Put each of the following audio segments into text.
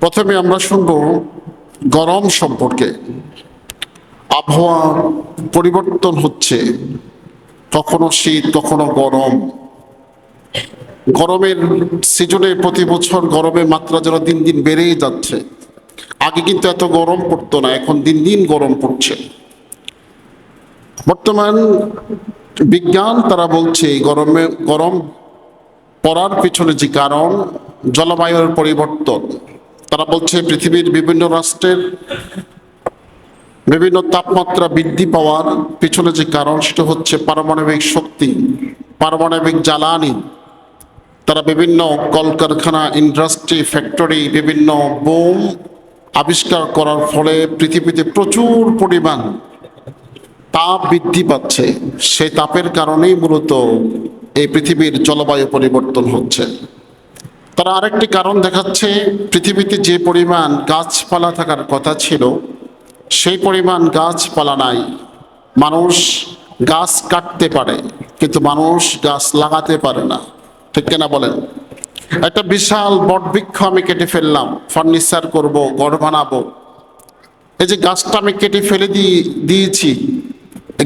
প্রথমে আমরা শুনব গরম সম্পর্কে। আবহাওয়া পরিবর্তন হচ্ছে, কখনো শীত, কখনো গরম। গরমের সিজনে প্রতি বছর গরমের মাত্রা যেন দিন দিন বেড়েই যাচ্ছে। আগে কিন্তু এত গরম পড়তো না, এখন দিন দিন গরম পড়ছে। বর্তমান বিজ্ঞান তারা বলছে গরমে, গরম পড়ার পিছনে যে কারণ, জলবায়ুর পরিবর্তন। তারা বলছে পৃথিবীর বিভিন্ন রাষ্ট্রের বিভিন্ন তাপমাত্রা বৃদ্ধি পাওয়ার পিছনে যে কারণ সেটা হচ্ছে পারমাণবিক শক্তি, পারমাণবিক জ্বালানি। তারা বিভিন্ন কলকারখানা, ইন্ডাস্ট্রি, ফ্যাক্টরি, বিভিন্ন বোম আবিষ্কার করার ফলে পৃথিবীতে প্রচুর পরিমাণ তাপ বৃদ্ধি পাচ্ছে। সেই তাপের কারণেই মূলত এই পৃথিবীর জলবায়ু পরিবর্তন হচ্ছে। তারা আরেকটি কারণ দেখাচ্ছে, পৃথিবীতে যে পরিমাণ গাছপালা থাকার কথা ছিল, সেই পরিমাণ গাছপালা নাই। মানুষ গাছ কাটতে পারে, কিন্তু মানুষ গাছ লাগাতে পারে না। ঠিক কিনা বলেন? একটা বিশাল বটবৃক্ষ আমি কেটে ফেললাম, ফার্নিচার করব, ঘর বানাবো। এই যে গাছটা আমি কেটে ফেলে দিয়ে দিয়েছি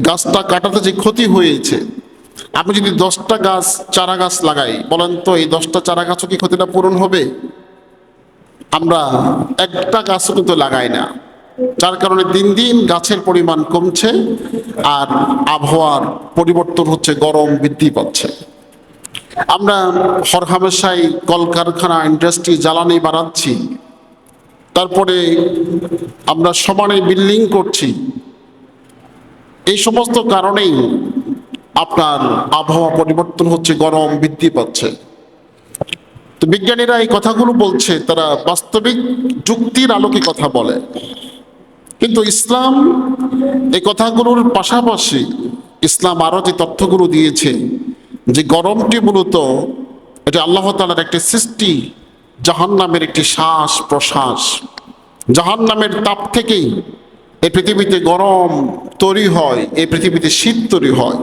গাছটা কাটাতে যে ক্ষতি হয়েছে আমি যদি দশটা গাছ, চারা গাছ লাগাই, বলেন তো এই দশটা চারা গাছও কি ক্ষতিটা পূরণ হবে? আমরা একটা গাছও কিন্তু লাগাই না। যার কারণে দিন দিন গাছের পরিমাণ কমছে আর আবহাওয়ার পরিবর্তন হচ্ছে, গরম বৃদ্ধি পাচ্ছে। আমরা হরহামেশাই কলকারখানা ইন্ডাস্ট্রি জ্বালানি বাড়াচ্ছি। তারপরে আমরা সমানে বিল্ডিং করছি। এই সমস্ত কারণেই আপনার আবহাওয়া পরিবর্তন হচ্ছে, গরম বৃদ্ধি পাচ্ছে। তো বিজ্ঞানীরা এই কথাগুলো বলছে, তারা বাস্তবিক যুক্তির আলোকে কথা বলে। কিন্তু ইসলাম এই কথাগুলোর পাশাপাশি ইসলাম আরও যে তথ্যগুলো দিয়েছে, যে গরমটি মূলত এটা আল্লাহ তালার একটি সৃষ্টি জাহান নামের একটি শ্বাস প্রশ্বাস। জাহান নামের তাপ থেকেই এই পৃথিবীতে গরম তৈরি হয়, এই পৃথিবীতে শীত তৈরি হয়।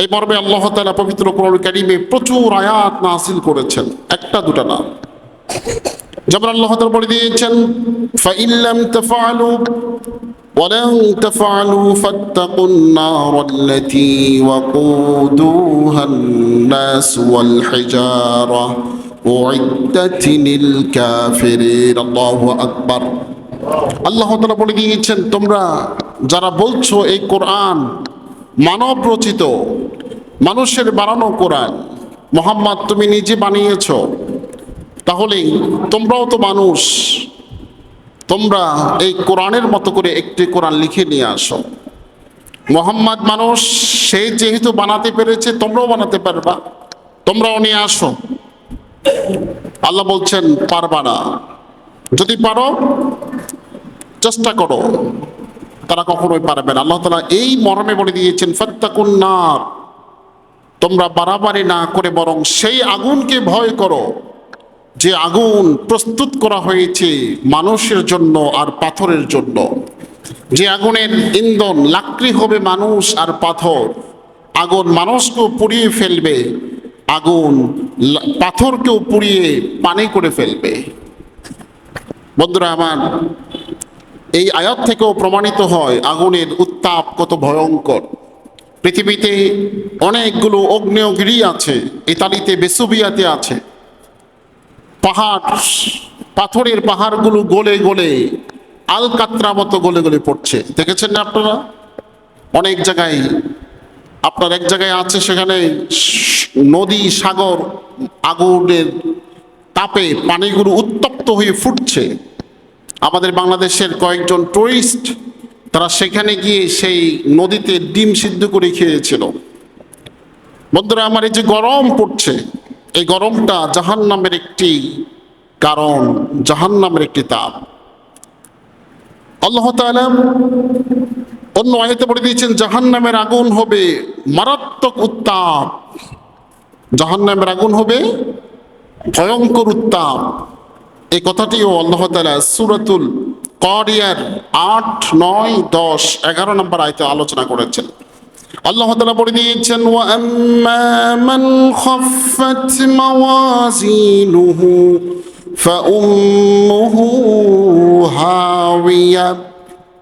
এই মর্মে আল্লাহ তালা পবিত্র কোরআন কারিমে প্রচুর আয়াত নাসিল করেছেন একটা দুটা না যেমন আল্লাহ তালা বলে দিয়েছেন ফাইল্লাম তাফআলু ولن تفعلوا فاتقوا النار التي وقودوها الناس والحجارة أعدت للكافرين الله أكبر আল্লাহ তালা বলে দিয়েছেন তোমরা যারা বলছো এই কোরআন মানব রচিত মানুষের বানানো কোরআন। মোহাম্মদ, তুমি নিজে বানিয়েছ। তাহলে তোমরাও তো মানুষ। তোমরা এই কোরআনের মতো করে একটি কোরআন লিখে নিয়ে আসো। মোহাম্মদ মানুষ, সে যেহেতু বানাতে পেরেছে, তোমরাও বানাতে পারবা। তোমরাও নিয়ে আসো। আল্লাহ বলছেন, পারবা না। যদি পারো, চেষ্টা করো। তারা কখনোই পারবে না। আল্লাহ তালা এই মর্মে বলে দিয়েছেন ফত্তাকুন্নার তোমরা বাড়াবাড়ি না করে বরং সেই আগুনকে ভয় করো। যে আগুন প্রস্তুত করা হয়েছে মানুষের জন্য আর পাথরের জন্য। যে আগুনের ইন্ধন লাকড়ি হবে মানুষ আর পাথর। আগুন মানুষকেও পুড়িয়ে ফেলবে। আগুন পাথরকেও পুড়িয়ে পানি করে ফেলবে। বন্ধুরা আমার, এই আয়াত থেকেও প্রমাণিত হয় আগুনের উত্তাপ কত ভয়ঙ্কর। পৃথিবীতে অনেকগুলো অগ্নেয়গিরি আছে, ইতালিতে বেসুবিয়াতে আছে। পাহাড়, পাথরের পাহাড়গুলো গলে গলে, আলকাত্রা মতো গলে গলে পড়ছে। দেখেছেন না আপনারা? অনেক জায়গায়, আপনার এক জায়গায় আছে সেখানে নদী, সাগর, আগুনের তাপে পানিগুলো উত্তপ্ত হয়ে ফুটছে। আমাদের বাংলাদেশের কয়েকজন টুরিস্ট তারা সেখানে গিয়ে সেই নদীতে ডিম সিদ্ধ করে খেয়েছিল। বন্ধুরা, আমার এই যে গরম পড়ছে, এই গরমটা জাহান নামের একটি কারণ জাহান নামের একটি তাপ। আল্লাহ অন্য আয়তে বলে দিয়েছেন জাহান নামের আগুন হবে মারাত্মক উত্তাপ। জাহান নামের আগুন হবে ভয়ঙ্কর উত্তাপ। এই কথাটিও আল্লাহ তালা সুরাতুল করিয়ার আট নয় দশ এগারো নম্বর আয়তে আলোচনা করেছেন আল্লাহ তালা বলে দিয়েছেন وَأَمَّا مَنْ خَفَّتْ مَوَازِينُهُ فَأُمُّهُ هاوية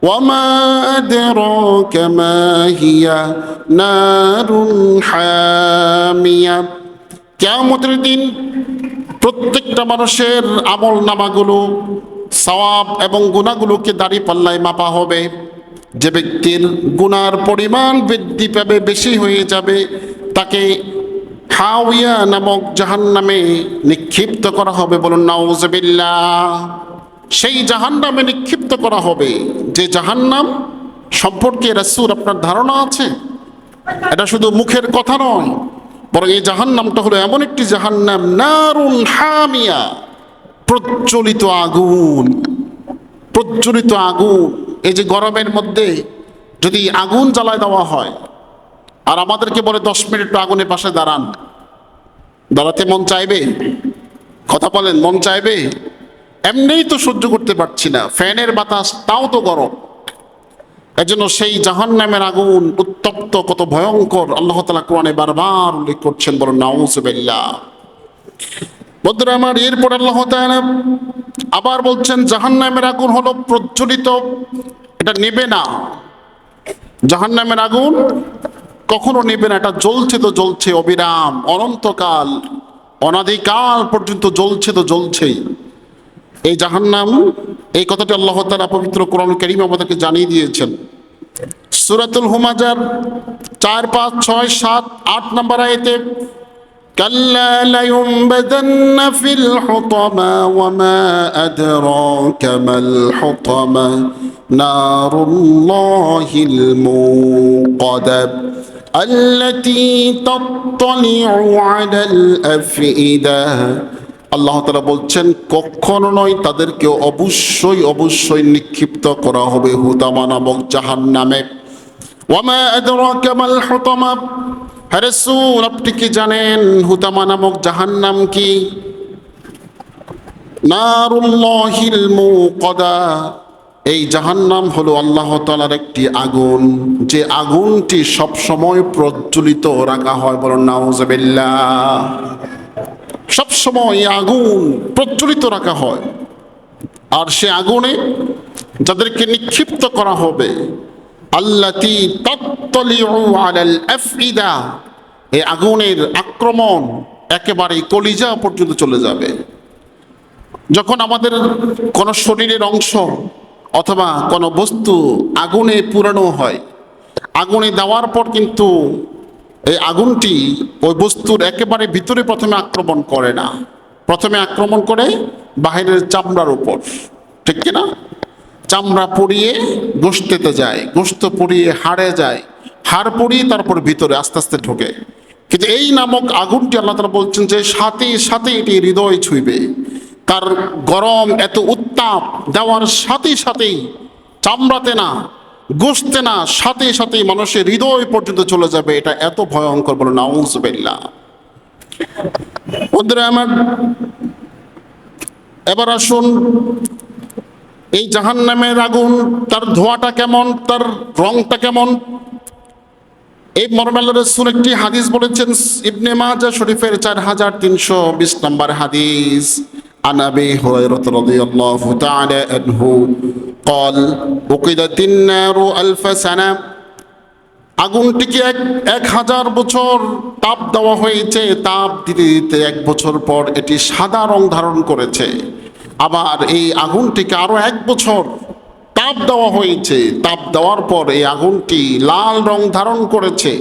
وما أدراك ما هي نار حامية কেয়ামতের দিন প্রত্যেকটা মানুষের আমল নামাগুলো সওয়াব এবং গুণাগুলোকে দাড়ি পাল্লায় মাপা হবে। যে ব্যক্তির গুনার পরিমাণ বৃদ্ধি পাবে, বেশি হয়ে যাবে, তাকে হাউইয়া নামক জাহান নামে নিক্ষিপ্ত করা হবে বলুন নাউজবিল্লাহ সেই জাহান নামে নিক্ষিপ্ত করা হবে। যে জাহান্নাম সম্পর্কে রাসূল আপনার ধারণা আছে? এটা শুধু মুখের কথা নয়, বরং এই জাহান্নামটা হলো এমন একটি জাহান্নাম, নারুন হামিয়া। প্রজ্বলিত আগুন প্রজ্বলিত আগুন। এই যে গরমের মধ্যে যদি আগুন জ্বালায় দেওয়া হয়, আর আমাদেরকে বলে দশ মিনিট আগুনের পাশে দাঁড়ান। দাঁড়াতে মন চাইবে? কথা বলেন, মন চাইবে? এমনিই তো সহ্য করতে পারছি না। ফ্যানের বাতাস, তাও তো গরম। এজন্য সেই জাহান নামের আগুন উত্তপ্ত, কত ভয়ঙ্কর। আল্লাহ তালা কোরআনে বারবার উল্লেখ করছেন বড় নাউজুবিল্লাহ বন্ধুরা আমার এরপর আল্লাহ আবার বলছেন জাহান নামের আগুন হলো প্রজ্বলিত, এটা নেবে না। জাহান নামের আগুন কখনো নেবে না, এটা জ্বলছে তো জ্বলছে, অবিরাম, অনন্তকাল, অনাদিকাল পর্যন্ত জ্বলছে তো জ্বলছেই। এই জাহান্নাম, এই কথাটি আল্লাহ তাআলা পবিত্র কোরআন করিম আমাদেরকে জানিয়ে দিয়েছেন। সুরাতুল হুমাজার চার পাঁচ ছয় সাত আট নম্বর আয়তে كلا لينبذن في الحطمة وما أدراك ما الحطمة نار الله الموقدة التي تطلع على الأفئدة আল্লাহ তালা বলছেন কখনো নয় তাদেরকে অবশ্যই অবশ্যই নিক্ষিপ্ত করা হবে হুতামা নামক জাহান নামে ওয়ামা আদরাকা মাল হুতামা হ্যাঁ রাসূল, আপনি কি জানেন হুতামা নামক জাহান্নাম কি? নারুল্লাহিল মুকাদা এই জাহান্নাম হলো আল্লাহ তাআলার একটি আগুন। যে আগুনটি সব সময় প্রজ্বলিত রাখা হয় বলেন, নাউজুবিল্লাহ। সব সময় আগুন প্রজ্বলিত রাখা হয়। আর সে আগুনে যাদেরকে নিক্ষিপ্ত করা হবে আল্লাতি আলাল আফইদা। এই আগুনের আক্রমণ একেবারে কলিজা পর্যন্ত চলে যাবে। যখন আমাদের কোনো শরীরের অংশ অথবা কোনো বস্তু আগুনে পুরানো হয়, আগুনে দেওয়ার পর কিন্তু এই আগুনটি ওই বস্তুর একেবারে ভিতরে প্রথমে আক্রমণ করে না। প্রথমে আক্রমণ করে বাহিরের চামড়ার উপর। ঠিক কিনা? চামড়া পুড়িয়ে গোস্তেতে যায় গোস্ত পুড়িয়ে হাড়ে যায়, হাড় পুড়িয়ে তারপর ভিতরে আস্তে আস্তে ঢোকে। কিন্তু এই নামক আগুনটি আল্লাহ তালা বলছেন যে সাথে সাথে এটি হৃদয় ছুঁইবে। তার গরম এত উত্তাপ দেওয়ার সাথে সাথেই চামড়াতে না গোস্তে না, সাথে সাথে মানুষের হৃদয় পর্যন্ত চলে যাবে। এটা এত ভয়ঙ্কর বলে নাউজবিল্লা বন্ধুরা আমার এবার আসুন এই জাহান নামের আগুন তার ধোঁয়াটা কেমন তার রংটা কেমন এই মরমাল্লা রসুল একটি হাদিস বলেছেন ইবনে মাজা শরীফের চার হাজার তিনশো বিশ নম্বর হাদিস عن ابي هريره رضي الله تعالى عنه قال وقدت النار الف سنه আগুনটিকে এক এক হাজার বছর তাপ দেওয়া হয়েছে তাপ দিতে দিতে এক বছর পর এটি সাদা রং ধারণ করেছে আবার এই আগুনটিকে আরও এক বছর তাপ দেওয়া হয়েছে। তাপ দেওয়ার পর এই আগুনটি লাল রং ধারণ করেছে।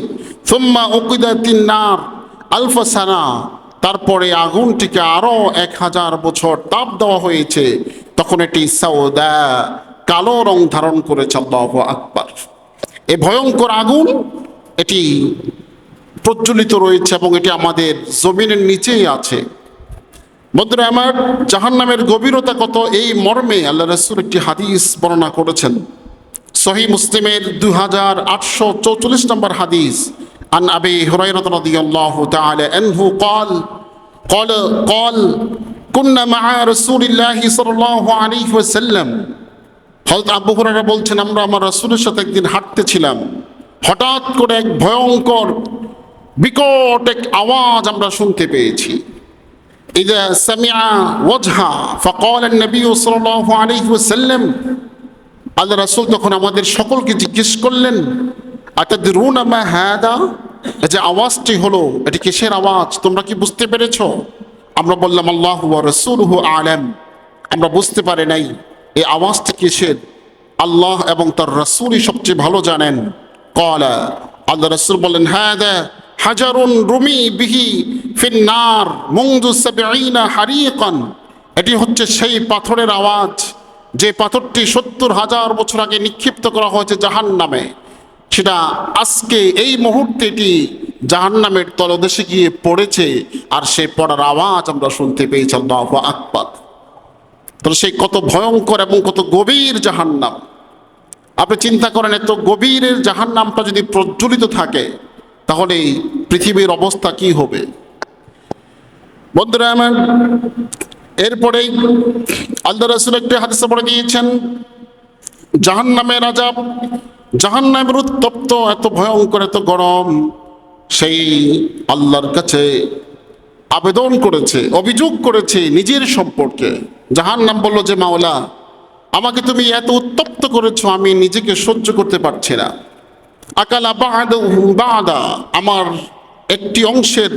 সুম্মা উকিদা তিন্নার আলফাসানা তারপরে আগুনটিকে আরও এক হাজার বছর তাপ দেওয়া হয়েছে। তখন এটি সাউদা কালো রং ধারণ করেছে, আল্লাহ আকবার। এই ভয়ঙ্কর আগুন, এটি প্রজ্বলিত রয়েছে এবং এটি আমাদের জমিনের নিচেই আছে। বন্ধুরা আমার জাহান নামের গভীরতা কত এই মর্মে আল্লাহ রসুল একটি হাদিস বর্ণনা করেছেন সহি মুসলিমের দু হাজার আটশো চৌচল্লিশ নম্বর হাদিস عن أبي هريرة رضي الله تعالى عنه قال قال قال كنا مع رسول الله صلى الله عليه وسلم হযরত আবু হুরায়রা বলছেন আমরা আমার রাসূলের সাথে একদিন হাঁটতেছিলাম হঠাৎ করে এক ভয়ঙ্কর বিকট এক আওয়াজ আমরা শুনতে পেয়েছি إذا سمع وجها فقال النبي صلى الله عليه وسلم আল্লাহ রাসূল তখন আমাদের সকলকে জিজ্ঞেস করলেন আতাদরুনা মা হাদা এই যে আওয়াজটি হলো এটি কিসের আওয়াজ তোমরা কি বুঝতে পেরেছো আমরা বললাম আল্লাহ ওয়া রাসূলুহু আলাম আমরা বুঝতে পারি নাই এই আওয়াজটি কিসের আল্লাহ এবং তার রাসূলই সবচেয়ে ভালো জানেন কলা আল্লাহ রাসূল বললেন হাদা হাজারুন রুমি বিহি ফিন্নার মুংদু সাবঈনা হারিকান। এটি হচ্ছে সেই পাথরের আওয়াজ যে পাথরটি সত্তর হাজার বছর আগে নিক্ষিপ্ত করা হয়েছে জাহান নামে সেটা আজকে এই মুহূর্তে এটি জাহান নামের তলদেশে গিয়ে পড়েছে আর সেই পড়ার আওয়াজ আমরা শুনতে পেয়েছি, আল্লাহ আকবার। তাহলে সেই কত ভয়ঙ্কর এবং কত গভীর জাহান্নাম। আপনি চিন্তা করেন, এত গভীরের জাহান্নামটা যদি প্রজ্বলিত থাকে তাহলে এই পৃথিবীর অবস্থা কি হবে? বন্ধুরা আমার, এরপরেই আল্লাহ রসুল একটি হাদিসে পড়ে দিয়েছেন জাহান্নামের আজাব জাহান্নামের উত্তপ্ত, এত ভয়ঙ্কর, এত গরম, সেই আল্লাহর কাছে আবেদন করেছে, অভিযোগ করেছে নিজের সম্পর্কে। জাহান্নাম বলল যে, মাওলা, আমাকে তুমি এত উত্তপ্ত করেছ, আমি নিজেকে সহ্য করতে পারছি না। আমার একটি অংশের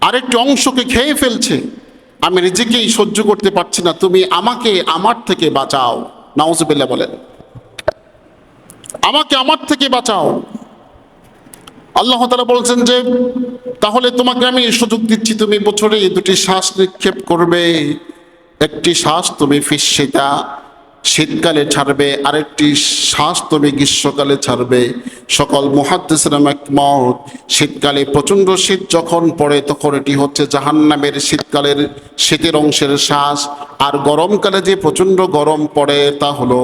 আরেকটি অংশকে খেয়ে ফেলছে। আমি নিজেকেই সহ্য করতে পারছি না। তুমি আমাকে আমার থেকে বাঁচাও। নাউজুবিল্লাহ বলেন। আমাকে আমার থেকে বাঁচাও। আল্লাহ তালা বলছেন যে, তাহলে তোমাকে আমি সুযোগ দিচ্ছি। তুমি বছরে দুটি শ্বাস নিক্ষেপ করবে। একটি শ্বাস তুমি ফিসিতা শীতকালে ছাড়বে, আরেকটি শ্বাস তুমি গ্রীষ্মকালে ছাড়বে। সকল মহাদ্দেশরাম একমত শীতকালে প্রচণ্ড শীত যখন পড়ে তখন এটি হচ্ছে জাহান্নামের শীতকালের শীতের অংশের শ্বাস। আর গরমকালে যে প্রচণ্ড গরম পড়ে তা হলো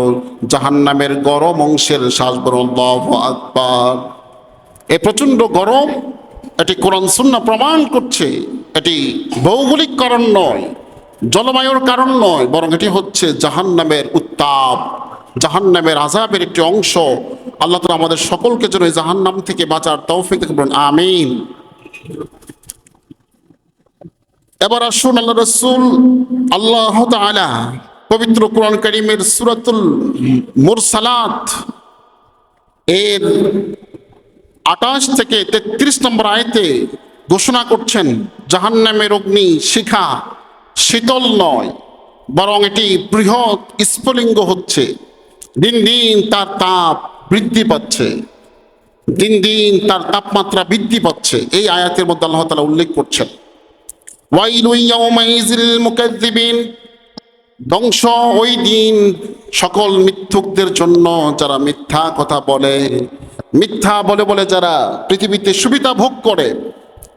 জাহান্নামের গরম অংশের শ্বাস। বরং এই প্রচণ্ড গরম, এটি কোরআন শূন্য প্রমাণ করছে, এটি ভৌগোলিক কারণ নয়। জলবায়ুর কারণ নয়, বরং এটি হচ্ছে জাহান্নামের উত্তাপ, জাহান্নামের আজাবের একটি অংশ। আল্লাহ তালা আমাদের সকলকে যেন এই জাহান্নাম থেকে বাঁচার তৌফিক বলুন আমিন। এবার আসুন আল্লাহ রসুল, আল্লাহ তাআলা পবিত্র কোরআন করিমের সুরাতুল মুরসালাত এর আটাশ থেকে তেত্রিশ নম্বর আয়তে ঘোষণা করছেন, জাহান্নামের অগ্নি শিখা। শীতল নয়, বরং এটি বৃহৎ স্ফুলিঙ্গ হচ্ছে। দিন দিন তার তাপ বৃদ্ধি পাচ্ছে। দিন দিন তার তাপমাত্রা বৃদ্ধি পাচ্ছে। এই আয়াতের মধ্যে আল্লাহ তালা উল্লেখ করছেন ধ্বংস ওই দিন সকল মিথ্যুকদের জন্য যারা মিথ্যা কথা বলে, মিথ্যা বলে বলে যারা পৃথিবীতে সুবিধা ভোগ করে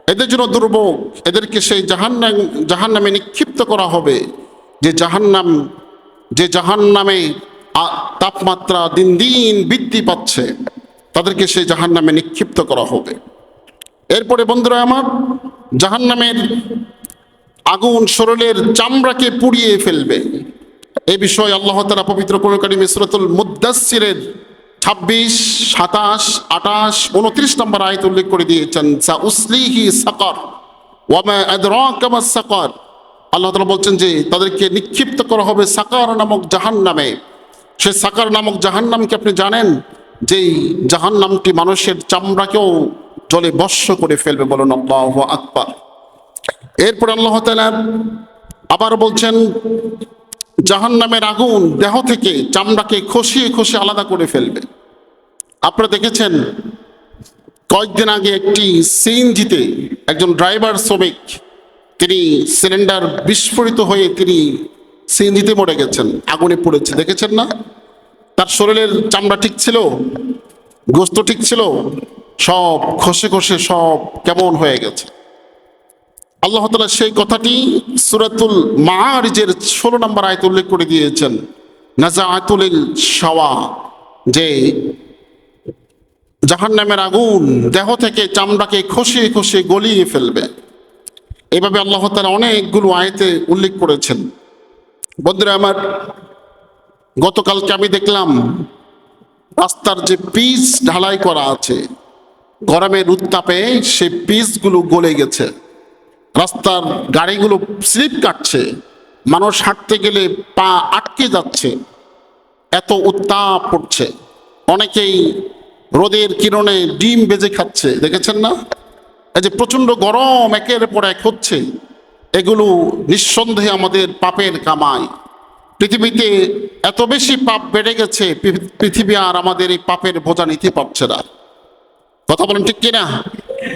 এদের জন্য দুর্ভোগ। এদেরকে সেই জাহান্নাম, জাহান্নামে নিক্ষিপ্ত করা হবে। যে জাহান্নাম, যে জাহান্নামে তাপমাত্রা দিন দিন বৃদ্ধি পাচ্ছে, তাদেরকে সেই জাহান্নামে নিক্ষিপ্ত করা হবে। এরপরে বন্ধুরা আমার, জাহান্নামের আগুন শরীরের চামড়াকে পুড়িয়ে ফেলবে। এ বিষয়ে আল্লাহ তালা পবিত্র কোরআন মিসরতুল মুদাসসিরের ছাব্বিশ, সাতাশ আটাশ উনত্রিশ নম্বর আয়ত উল্লেখ করে দিয়েছেন আল্লাহ তালা বলছেন যে, তাদেরকে নিক্ষিপ্ত করা হবে সাকার নামক জাহান নামে সে সাকার নামক জাহান নামকে আপনি জানেন? যেই জাহান নামটি মানুষের চামড়াকেও জলে বর্ষ করে ফেলবে বলুন আল্লাহ আকবার। এরপর আল্লাহ তাআলা আবার বলছেন, জাহান্নামের আগুন দেহ থেকে চামড়াকে খসিয়ে খসিয়ে আলাদা করে ফেলবে। আপনারা দেখেছেন, কয়েকদিন আগে একটি সিএনজিতে একজন ড্রাইভার শ্রমিক, তিনি সিলিন্ডার বিস্ফোরিত হয়ে তিনি সিএনজিতে মরে গেছেন, আগুনে পড়েছে। দেখেছেন না? তার শরীরের চামড়া ঠিক ছিল, গোস্ত ঠিক ছিল, সব খসে খসে সব কেমন হয়ে গেছে। আল্লাহ তালা সেই কথাটি সুরাতুল মারিজের ষোলো নম্বর আয়ত উল্লেখ করে দিয়েছেন নাজা আতুলিল শাওয়া, যে জাহান্নামের আগুন দেহ থেকে চামড়াকে খসিয়ে খসিয়ে গলিয়ে ফেলবে। এভাবে আল্লাহ তালা অনেকগুলো আয়তে উল্লেখ করেছেন। বন্ধুরা আমার, গতকালকে আমি দেখলাম, রাস্তার যে পিচ ঢালাই করা আছে, গরমের উত্তাপে সেই পিচগুলো গলে গেছে। রাস্তার গাড়িগুলো স্লিপ কাটছে, মানুষ হাঁটতে গেলে পা আটকে যাচ্ছে, এত উত্তাপ পড়ছে। অনেকেই রোদের কিরণে ডিম বেজে খাচ্ছে, দেখেছেন না? এই যে প্রচণ্ড গরম একের পর এক হচ্ছে, এগুলো নিঃসন্দেহে আমাদের পাপের কামাই। পৃথিবীতে এত বেশি পাপ বেড়ে গেছে পৃথিবী আর আমাদের এই পাপের বোঝা নিতে পারছে না। কথা বলেন ঠিক কিনা?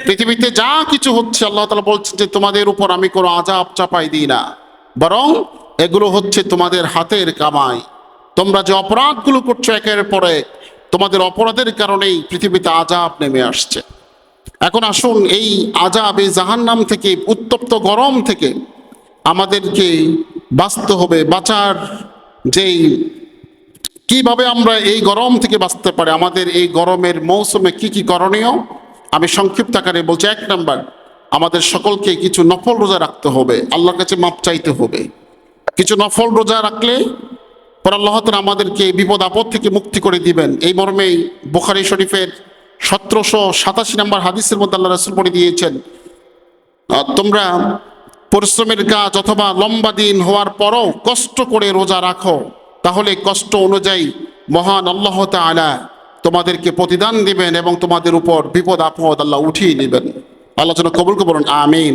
পৃথিবীতে যা কিছু হচ্ছে, আল্লাহ তালা বলছেন যে তোমাদের উপর আমি কোনো আজাব চাপাই দিই না। বরং এগুলো হচ্ছে তোমাদের হাতের কামাই। তোমরা যে অপরাধগুলো করছ একের পরে তোমাদের অপরাধের কারণেই পৃথিবীতে আজাব নেমে আসছে। এখন আসুন এই আজাব, এই জাহান্নাম থেকে, উত্তপ্ত গরম থেকে আমাদেরকে বাঁচতে হবে, বাঁচার যেই কীভাবে আমরা এই গরম থেকে বাঁচতে পারি, আমাদের এই গরমের মৌসুমে কি কি করণীয়? আমি সংক্ষিপ্ত আকারে বলছি, এক নাম্বার, আমাদের সকলকে কিছু নফল রোজা রাখতে হবে, আল্লাহর কাছে মাপ চাইতে হবে। কিছু নফল রোজা রাখলে পর আল্লাহ তাআলা আমাদেরকে বিপদ আপদ থেকে মুক্তি করে দিবেন। এই মর্মেই বুখারি শরীফের সতেরোশো সাতাশি নম্বর হাদিসের মধ্যে আল্লাহ রসুল পড়ে দিয়েছেন তোমরা পরিশ্রমের কাজ অথবা লম্বা দিন হওয়ার পরও কষ্ট করে রোজা রাখো। তাহলে কষ্ট অনুযায়ী মহান আল্লাহ তাআলা তোমাদেরকে প্রতিদান দিবেন এবং তোমাদের উপর বিপদ আপদ আল্লাহ উঠিয়ে নেবেন। আল্লাহ যেন কবুলকে বলুন, আমিন।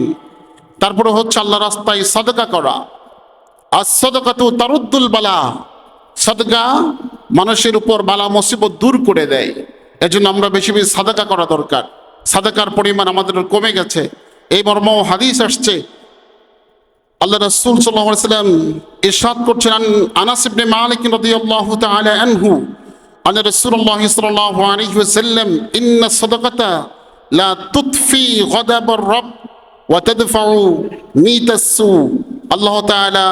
তারপরে হচ্ছে আল্লাহ রাস্তায় সাদকা করা। আর সদকাতু তারুদ্দুল বালা। সদকা মানুষের উপর বালা মুসিবত দূর করে দেয়। এজন্য আমরা বেশি বেশি সাদাকা করা দরকার। সাদাকার পরিমাণ আমাদের কমে গেছে। এই মর্ম হাদিস আসছে। আল্লাহ রাসূল আলাইহি সাল্লাম ইরশাদ করছেন আন আনাস ইবনে মালিক রাদিয়াল্লাহু তাআলা আনহু। আন রাসূলুল্লাহ সাল্লাল্লাহু আলাইহি ওয়াসাল্লাম, ইন্না সাদাকাতা লা তুতফি গাদাবার রব ওয়া তাদফাউ মিতাসু আল্লাহ তাআলা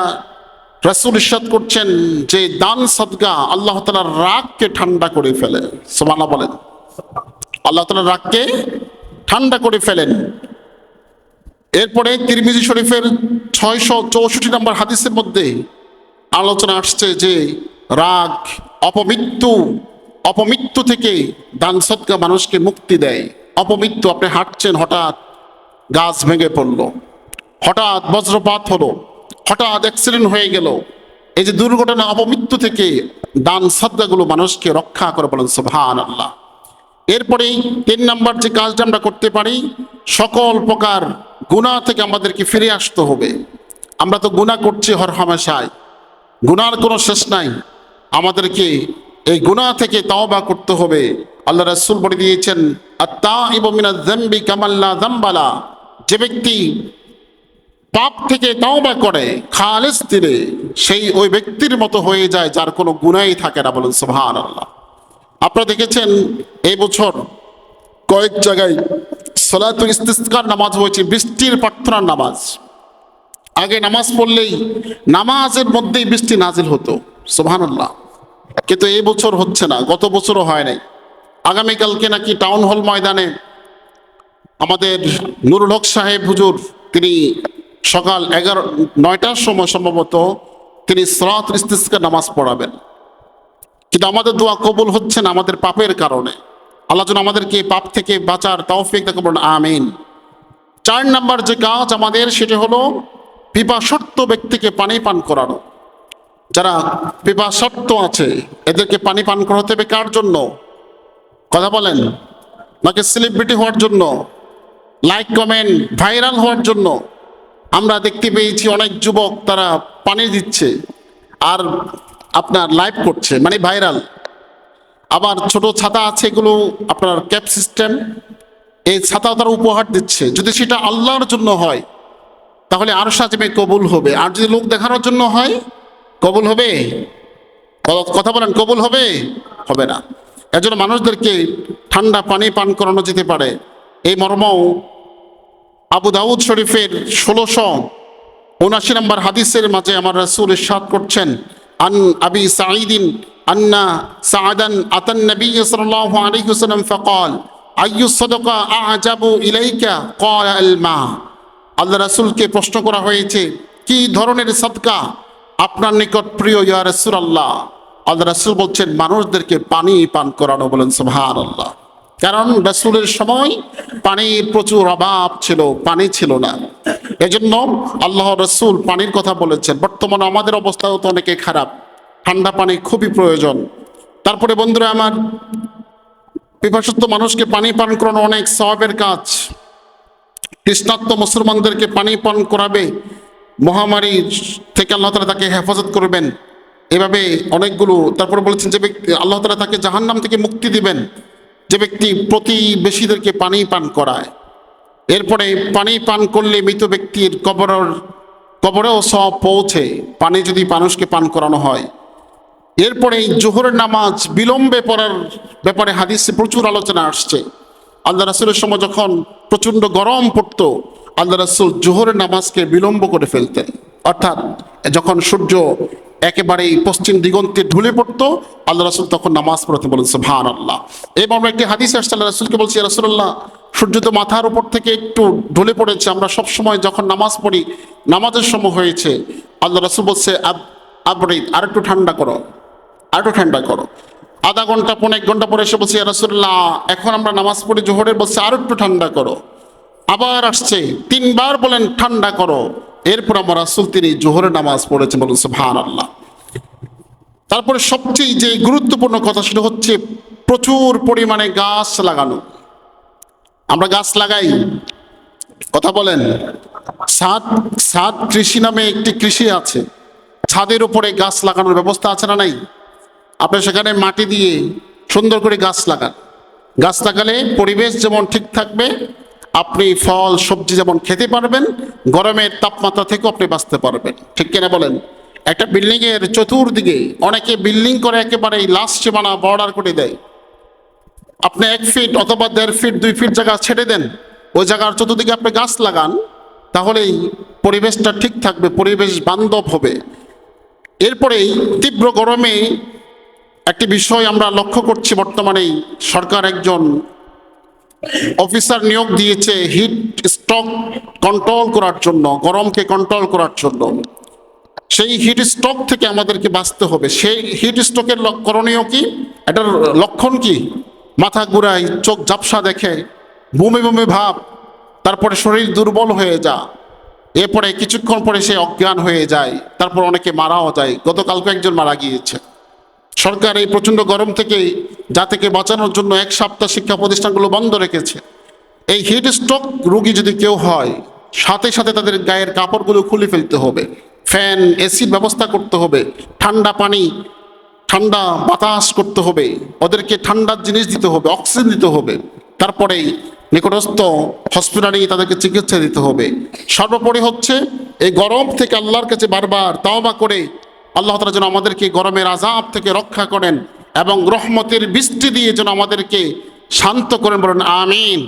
রাসূল ইরশাদ করছেন যে দান সদকা আল্লাহ তাআলার রাগকে ঠান্ডা করে ফেলে। সোমানা বলেন। আল্লাহ তাআলার রাগকে ঠান্ডা করে ফেলেন। এরপরে তিরমিজি শরীফের ছয়শো চৌষট্টি নম্বর হাদিসের মধ্যে আলোচনা আসছে যে রাগ অপমৃত্যু অপমৃত্যু থেকে দান সৎকা মানুষকে মুক্তি দেয়। অপমৃত্যু, আপনি হাঁটছেন, হঠাৎ গাছ ভেঙে পড়ল। হঠাৎ বজ্রপাত হলো। হঠাৎ অ্যাক্সিডেন্ট হয়ে গেল। এই যে দুর্ঘটনা, অপমৃত্যু থেকে দান সদ্গাগুলো মানুষকে রক্ষা করে বলেন সুবহান আল্লাহ এরপরেই তিন নাম্বার যে কাজটা আমরা করতে পারি, সকল প্রকার গুণা থেকে আমাদেরকে ফিরে আসতে হবে। আমরা তো গুণা করছি হর হামেশায় গুনার কোনো শেষ নাই। আমাদেরকে এই গুণা থেকে তওবা করতে হবে। আল্লাহ রাসূল বলে দিয়েছেন আত্মা ইবমিনা জাম্বালা যে ব্যক্তি পাপ থেকে তওবা করে, খালেস তীরে সেই ওই ব্যক্তির মতো হয়ে যায় যার কোনো গুণাই থাকে না বলেন, সুবহানাল্লাহ। আপনারা দেখেছেন এই বছর কয়েক জায়গায় সলাতুল ইস্তিসকার নামাজ হয়েছে, বৃষ্টির প্রার্থনার নামাজ। আগে নামাজ পড়লেই নামাজের মধ্যেই বৃষ্টি নাজিল হতো, সুবহানাল্লাহ। কিন্তু এই বছর হচ্ছে না, গত বছরও হয় নাই। আগামীকালকে নাকি টাউন হল ময়দানে আমাদের নুরুল হক সাহেব হুজুর, তিনি সকাল এগারো, নয়টার সময় সম্ভবত তিনি সলাত ইস্তিসকার নামাজ পড়াবেন। কিন্তু আমাদের দোয়া কবুল হচ্ছে না আমাদের পাপের কারণে। আল্লাহ যেন আমাদেরকে পাপ থেকে বাঁচার তৌফিক দেখে বলুন আমিন। চার নাম্বার যে কাজ আমাদের, সেটি হলো পিপাসত্ব ব্যক্তিকে পানি পান করানো। যারা পিপাসত্ব আছে, এদেরকে পানি পান করাতে হবে কার জন্য? কথা বলেন। নাকি সেলিব্রিটি হওয়ার জন্য? লাইক কমেন্ট ভাইরাল হওয়ার জন্য? আমরা দেখতে পেয়েছি অনেক যুবক তারা পানি দিচ্ছে আর আপনার লাইভ করছে মানে ভাইরাল। আবার ছোট ছাতা আছে, এগুলো আপনার ক্যাপ সিস্টেম, এই ছাতাও তারা উপহার দিচ্ছে। যদি সেটা আল্লাহর জন্য হয়, তাহলে আর সাজমে কবুল হবে। আর যদি লোক দেখানোর জন্য হয়, কবুল হবে? কথা বলেন, কবুল হবে? হবে না। এজন্য মানুষদেরকে ঠান্ডা পানি পান করানো যেতে পারে। এই মর্মও আবু দাউদ শরীফের ষোলোশো উনাশি নম্বর হাদিসের মাঝে আমার রাসূল ইরশাদ করছেন, আন আবি সাঈদিন আন্না সাআদান আতান নবী সাল্লাল্লাহু আলাইহি ওয়াসাল্লাম ফাকাল, আইয়ু সাদাকা আ'জাবু ইলাইকা? ক্বালা আল মা। আল্লাহ রাসূলকে প্রশ্ন করা হয়েছে, কি ধরনের সাদকা আপনার নিকট প্রিয় ইয়া রাসূলুল্লাহ? আল্লাহ রাসূল বলছেন, মানুষদেরকে পানি পান করানো। বলেন, সুবহানাল্লাহ। কারণ রাসূলের সময় পানির প্রচুর অভাব ছিল, পানি ছিল না। এজন্য আল্লাহ রসুল পানির কথা বলেছেন, বর্তমানে আমাদের অবস্থাও তো অনেকে খারাপ, ঠান্ডা পানি খুবই প্রয়োজন। তারপরে বন্ধুরা আমার পিপাসত্ব মানুষকে পানি পান করানো অনেক সওয়াবের কাজ। কৃষ্ণাত্ম মুসলমানদেরকে পানি পান করাবে, মহামারী থেকে আল্লাহ তালা তাকে হেফাজত করবেন। এভাবে অনেকগুলো, তারপরে বলেছেন যে আল্লাহ তালা তাকে জাহান্নাম থেকে মুক্তি দিবেন। যে ব্যক্তি প্রতিবেশীদেরকে পানি পান করায়, এরপরে পানি পান করলে মৃত ব্যক্তির কবরের, কবরেও সব পৌঁছে পানি যদি মানুষকে পান করানো হয়। এরপরে জোহরের নামাজ বিলম্বে পড়ার ব্যাপারে হাদিসে প্রচুর আলোচনা আসছে। আল্লাহ রাসুলের সময় যখন প্রচণ্ড গরম পড়তো, আল্লাহ রাসুল জোহরের নামাজকে বিলম্ব করে ফেলতেন। অর্থাৎ যখন সূর্য একেবারেই পশ্চিম দিগন্তে ঢুলে পড়তো। আল্লাহ রাসুল তখন নামাজ পড়তে বলেন ভান আল্লাহ এবং আমরা একটি হাদিস আসছে, আল্লাহ রাসুলকে বলছি রাসুল্লাহ সূর্য তো মাথার উপর থেকে একটু ঢলে পড়েছে, আমরা সব সময় যখন নামাজ পড়ি, নামাজের সময় হয়েছে। আল্লাহ রাসুল বলছে, আব আবরিদ আর একটু ঠান্ডা করো আর একটু ঠান্ডা করো। আধা ঘণ্টা পনেরো এক ঘণ্টা পরে এসে বলছি রাসুল্লাহ এখন আমরা নামাজ পড়ি, জোহরের বলছে আর একটু ঠান্ডা করো। আবার আসছে, তিনবার বলেন, ঠান্ডা করো। এরপর আমার রাসুল তিনি জোহরের নামাজ পড়েছেন, বলুন ভান আল্লাহ তারপরে সবচেয়ে যে গুরুত্বপূর্ণ কথা সেটা হচ্ছে প্রচুর পরিমাণে গাছ লাগানো। আমরা গাছ লাগাই। কথা বলেন, সাত সাত কৃষি নামে একটি কৃষি আছে। ছাদের উপরে গাছ লাগানোর ব্যবস্থা আছে না নাই? আপনি সেখানে মাটি দিয়ে সুন্দর করে গাছ লাগান। গাছ লাগালে পরিবেশ যেমন ঠিক থাকবে আপনি ফল, সবজি যেমন খেতে পারবেন, গরমের তাপমাত্রা থেকেও আপনি বাঁচতে পারবেন। ঠিক কিনা বলেন? একটা বিল্ডিং এর চতুর্দিকে অনেকে বিল্ডিং করে একেবারে লাস্ট সীমানা বর্ডার করে দেয়। আপনি এক ফিট অথবা দেড় ফিট দুই ফিট জায়গা ছেড়ে দেন, ওই জায়গার চতুর্দিকে আপনি গাছ লাগান, তাহলেই পরিবেশটা ঠিক থাকবে, পরিবেশ বান্ধব হবে। এরপরেই তীব্র গরমে একটি বিষয় আমরা লক্ষ্য করছি বর্তমানে, সরকার একজন অফিসার নিয়োগ দিয়েছে হিট স্টক কন্ট্রোল করার জন্য, গরমকে কন্ট্রোল করার জন্য। সেই হিট স্ট্রোক থেকে আমাদেরকে বাঁচতে হবে। সেই হিট স্ট্রোকের লক- করণীয় কি? এটার লক্ষণ কি? মাথা ঘুরাই চোখ ঝাপসা দেখে, বমি বমি ভাব, তারপরে শরীর দুর্বল হয়ে যা এরপরে কিছুক্ষণ পরে সে অজ্ঞান হয়ে যায়। তারপর অনেকে মারাও যায়। গতকালকে একজন মারা গিয়েছে। সরকার এই প্রচণ্ড গরম থেকে জাতিকে বাঁচানোর জন্য এক সপ্তাহ শিক্ষা প্রতিষ্ঠানগুলো বন্ধ রেখেছে। এই হিট স্ট্রোক রোগী যদি কেউ হয়, সাথে সাথে তাদের গায়ের কাপড়গুলো খুলে ফেলতে হবে। ফ্যান এসির ব্যবস্থা করতে হবে। ঠান্ডা পানি, ঠান্ডা বাতাস করতে হবে। ওদেরকে ঠান্ডার জিনিস দিতে হবে, অক্সিজেন দিতে হবে। তারপরেই নিকটস্থ হসপিটালে তাদেরকে চিকিৎসা দিতে হবে। সর্বোপরি হচ্ছে, এই গরম থেকে আল্লাহর কাছে বারবার তাওবা করে আল্লাহ তালা যেন আমাদেরকে গরমের আজাব থেকে রক্ষা করেন এবং রহমতের বৃষ্টি দিয়ে যেন আমাদেরকে শান্ত করেন বলেন, আমিন।